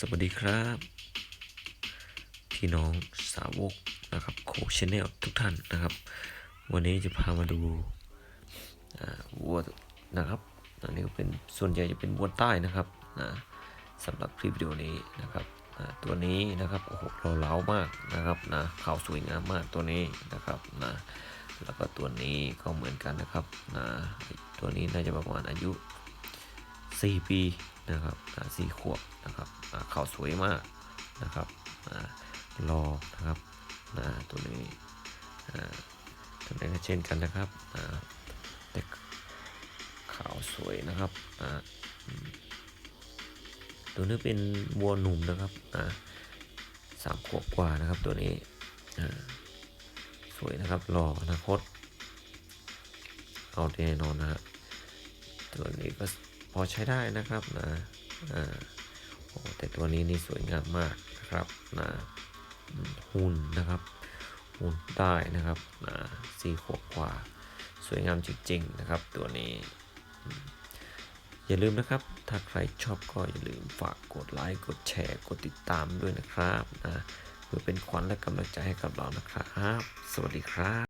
สวัสดีครับ พี่น้องสาวกนะครับโคชแนลทุกท่านนะครับ วันนี้จะพามาดูวัวนะครับอันนี้ก็เป็นส่วนใหญ่จะเป็นวัวใต้นะครับนะสำหรับคลิปวิดีโอนี้นะครับตัวนี้นะครับโอ้โหเราเล้ามากนะครับนะขาวสวยงามมากตัวนี้นะครับนะแล้วก็ตัวนี้ก็เหมือนกันนะครับนะตัวนี้น่าจะประมาณอายุ 4 ปี นะครับสี่ขวบนะครับอ่าเขาสวยมากนะครับรอนะครับตัวนี้ตัวนี้ก็เช่นกันนะครับแต่ขาวสวยนะครับตัวนี้เป็นวัวหนุ่มนะครับสามขวบกว่านะครับตัวนี้สวยนะครับรออนาคตเอาแน่นอนนะฮะตัวนี้ก็ อใช้ได้นะครับนะอ่าโอ้แต่ตัวนี้นี่สวยงามมากนะครับนะหุ่นนะครับหุ่นได้นะครับนะสี่ขวบกว่า สวยงามจริงๆนะครับ ตัวนี้ อย่าลืมนะครับ ถ้าใครชอบก็อย่าลืมฝากกดไลค์กดแชร์กดติดตามด้วยนะครับนะเพื่อเป็นขวัญและกำลังใจให้กับเรานะครับ สวัสดีครับ